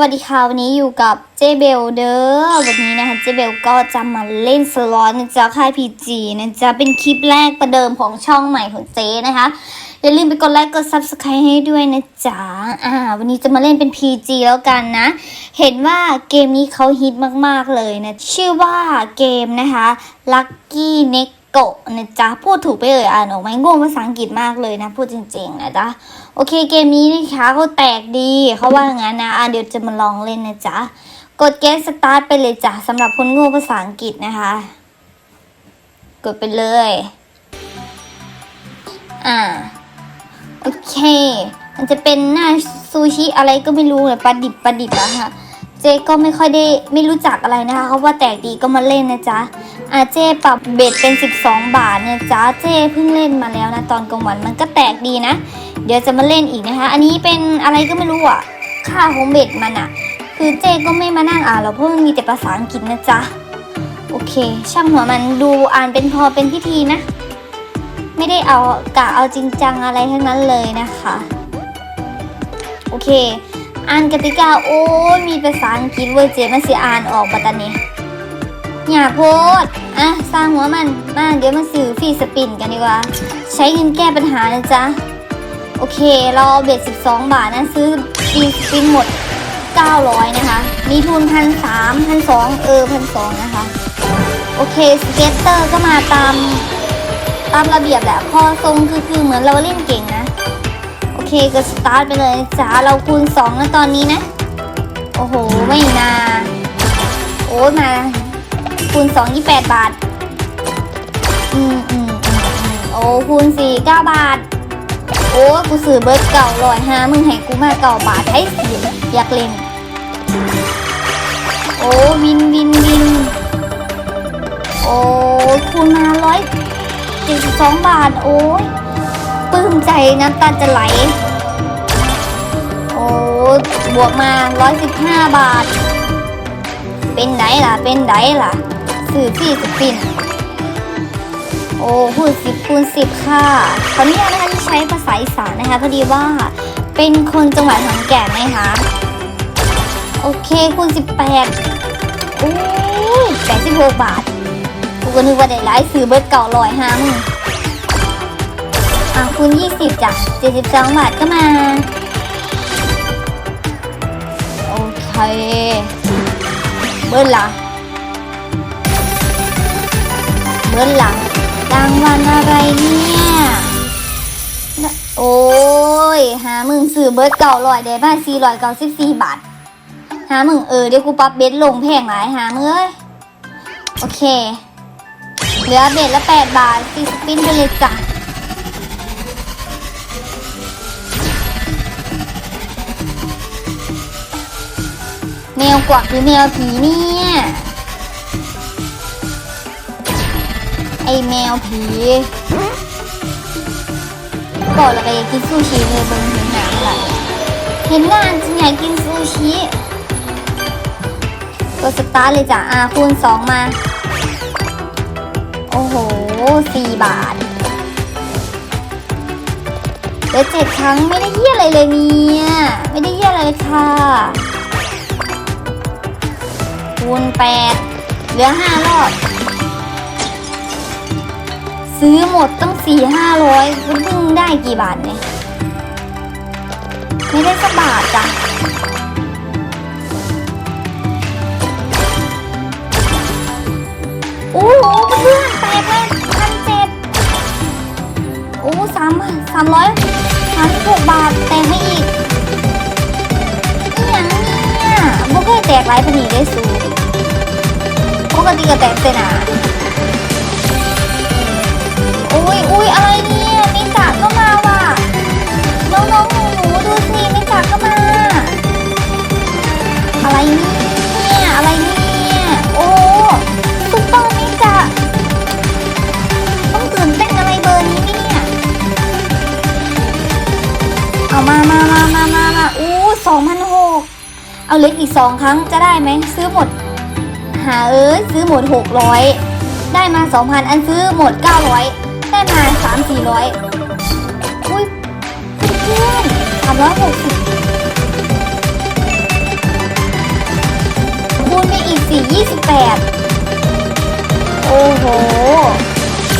วัสดีค่ะวันนี้อยู่กับเจเบลเด้อวันนี้นะคะเจเบลก็จะมาเล่นสล็อตนะจ๊ะค่ายพีจีนะจ๊ะเป็นคลิปแรกประเดิมของช่องใหม่ของเจนะคะอย่าลืมไปกดไลค์กด subscribe ให้ด้วยนะจ๊ะอ่า วันนี้จะมาเล่นเป็น PG แล้วกันนะ เห็นว่าเกมนี้เขาฮิตมากๆเลยนะ ชื่อว่าเกมนะคะ Lucky n e c โกะนะจ๊ะพูดถูกไปเอ่ยอ่านออกไหมงงภาษาอังกฤษมากเลยนะ พูดจริงๆนะจ๊ะโอเคเกมนี้นะคะเขาแตกดีเขาว่างั้นนะอะเดี๋ยวจะมาลองเล่นนะจ๊ะกด get start ไปเลยจ้ะสำหรับคนโง่ภาษาอังกฤษนะคะ กดไปเลย อ่าโอเค มันจะเป็นหน้าซูชิอะไรก็ไม่รู้เลยปลาดิบปลาดิบอะค่ะ เจ๊ก็ไม่ค่อยได้ไม่รู้จักอะไรนะคะเขาว่าแตกดีก็มาเล่นนะจ๊ะอาเจ๊ปรับเบ็ดเป็น 12 บาทเนี่ยจ้าเจ๊เพิ่งเล่นมาแล้วนะตอนกลางวันมันก็แตกดีนะ เดี๋ยวจะมาเล่นอีกนะคะ อันนี้เป็นอะไรก็ไม่รู้อะค่าของเบ็ดมันอะ คือเจ๊ก็ไม่มานั่งอ่านหรอกเพราะมันมีแต่ภาษาอังกฤษนะจ๊ะโอเค ช่างหัวมันดูอ่านเป็นพอเป็นพิธีนะ ไม่ได้เอากะเอาจริงจังอะไรทั้งนั้นเลยนะคะ โอเค อ่านกติกาโอ้ยมีภาษาอังกฤษเว้ยเจมันสิอ่านออกบัตตานี้อย่าโพดอะสร้างหัวมันมาเดี๋ยวมาสื่อฟรีสปินกันดีกว่า ใช้เงินแก้ปัญหานะจ๊ะ โอเค เราเบ็ด 12 บาทนะซื้อฟรีสปินหมด 900 นะคะ มีทุนพันสามพันสองเออพันสองนะคะ โอเค สเก็ตเตอร์ก็มาตาม ตามระเบียบแหละ พอทรงคือคือเหมือนเราเล่นเก่งนะ เคก็สตาร์ทไปเลยจ้าเราคูณ2นะตอนนี้นะ โอ้โห ไม่นาโอ้ยมาคูณ2 28 บาทอืมอืมอืมอืมโอ้คูณ4 9 บาท โอ้กูซื้อเบิร์ดเก่าลอยห้ามึงให้กูมาเก่าบาทให้สิอยากเล่นโอ้วินวินวินโอ้คูณมาร้อยเจ็ดสิบสองบาท โอ้ย ปลื้มใจน้ำตาจะไหล โอ้บวกมาร้อยสิบห้าบาท เป็นไดล่ะ เป็นไดล่ะ สื่อที่สปิน โอ้พูดสิบคูณสิบค่ะขออนุญาตนะคะที่ใช้ภาษาอีสานนะคะพอดีว่าเป็นคนจังหวัดขอนแก่นนะคะ โอเคคูณสิบแปดโอ้ยแปดสิบหกบาทกูก็นึกว่าได้หลายซื้อเบิร์ดเก่าลอยห้ามึง อะคูณยี่สิบจ้ะเจ็ดสิบสองบาทก็มา โอเค เบิร์ดละเบิร์ดละรางวัลอะไรเนี่ย โอ้ยหามึงซื้อเบิร์ดเก่าลอยได้มาสี่ร้อยเก้าสิบสี่บาท หามึงเออเดี๋ยวกูปรับเบ็ดลงแพงหลายหามึงเอ้ย โอเค เหลือเบ็ดละแปดบาทตีสปินไปเลยจ้ะ แมวกวักหรือแมวผีเนี่ย ไอแมวผีบอกแล้วก็อยกินซูชิเลยบนห็นหนังอะเห็นงานจริงอยากกินซูชิตัวสตาร์เลยจ้ะอาคูณสองมา โอ้โหสี่บาทเหลือเจ็ดครั้งไม่ได้เยี่ยอะไรเลยเนี่ย ไม่ได้เยี่ยอะไรเลยค่ะ คูณแปดเหลือห้ารอบ ซื้อหมดต้องสี่ห้าร้อยคุณเพิ่งได้กี่บาทเนี่ยไม่ได้สักบาทจ้ะโอ้โหเพื่อนแตกเลยพันเจ็ดโอ้สามสามร้อยสามสิบหกบาทแตกให้อีกเนี่ยเนี่ยบ่เคยแตกหลายพันนีได้สูป กติก็แตกเสนาอุ้ยอุ้ยอะไรเนี่ยมิกะก็มาว่ะ น้องๆหนูดูสิมิกะก็มา อะไรเนี่ยอะไรเนี่ยโอ้ซุปเปอร์มิกะต้องตื่นเต้นอะไรเบอร์นี้เนี่ยเอามามามามามามาอู้สองพันหกเอาเล็กอีกสองครั้งจะได้ไหมซื้อหมด หาเอ้ยซื้อหมดหกร้อยได้มาสองพันอันซื้อหมดเก้าร้อยได้มาสามสี่ร้อยอุ้ยเพื่อนสามร้อยหกสิบ28โอ้โห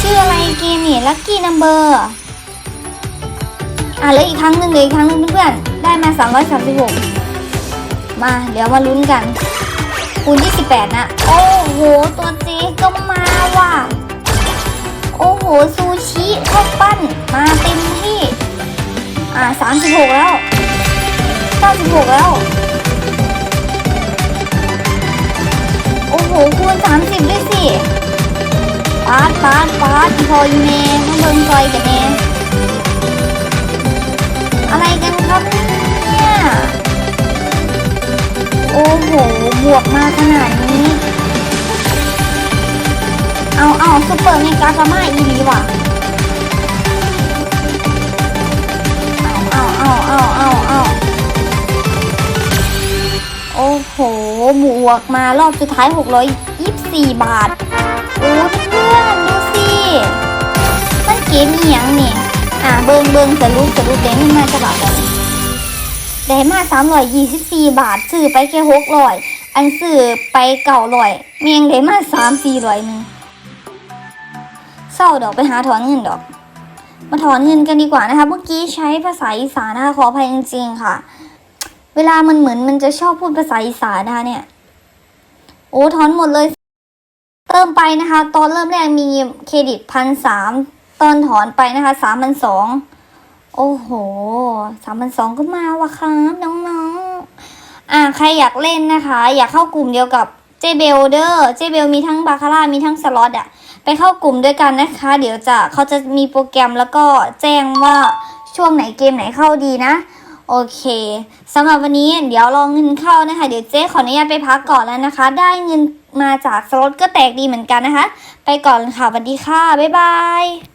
ชื่ออะไรเกมนี่ลัคกี้นัมเบอร์อะแล้วอีกครั้งหนึ่งเลยอีกครั้งหนึ่งเพื่อนๆ ได้มา 336 มา เดี๋ยวมาลุ้นกัน คูณ28 นะ โอ้โห ตัวเจก็มาว่ะ โอ้โห ซูชิข้าวปั้น มาเต็มที่ อ่า 36 แล้ว 96 แล้ว โอ้โห คูณ 30 ด้วยสิปาดปาดปาดพออีเมมาเบิ่งซอยกันแน่ โอ้โห บวกมาขนาดนี้ เอาเอาซุปเปอร์เมกาซาม่าอีหลีว่ะ เอาเอาเอาเอาเอาโอ้โห บวกมารอบสุดท้าย 624 บาท โอ้เพื่อนดูสิ มันเกมอีหยังนี่ย อ่าเบิงเบิงสรุปสรุปเดนมาจะบา ทเลยได้มา324บสี่บาทซื้อไปแค่600อันซื้อไปเก่าลอยเมียงได้มา3 400นึงเศร้าดอกไปหาถอนเงินดอก มาถอนเงินกันดีกว่านะคะเมื่อกี้ใช้ภาษาอีสานนะคะขออภัยจริงๆค่ะ เวลามันเหมือนมันจะชอบพูดภาษาอีสานนะคะเนี่ย โอ้ถอนหมดเลย เติมไปนะคะ ตอนเริ่มแรกมีเครดิตพันสามตอนถอนไปนะคะสามพันสอง โอ้โหสามพันสองก็มาว่ะครับน้องๆ อ่าใครอยากเล่นนะคะ อยากเข้ากลุ่มเดียวกับเจเบลเดอร์เจเบลมีทั้งบาคาร่ามีทั้งสล็อตอะไปเข้ากลุ่มด้วยกันนะคะ เดี๋ยวจะเขาจะมีโปรแกรมแล้วก็แจ้งว่าช่วงไหนเกมไหนเข้าดีนะ โอเคสำหรับวันนี้เดี๋ยวรองเงินเข้านะคะ เดี๋ยวเจ๊ขออนุญาตไปพักก่อนแล้วนะคะ ได้เงินมาจากสล็อตก็แตกดีเหมือนกันนะคะ ไปก่อนค่ะสวัสดีค่ะบ๊ายบาย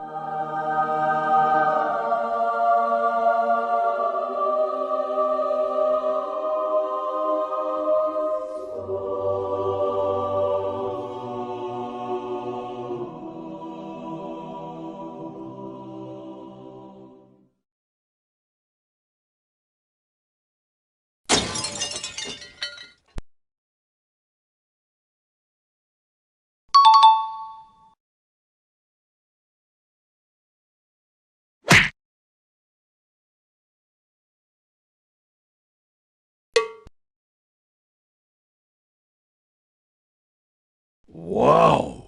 you Wow.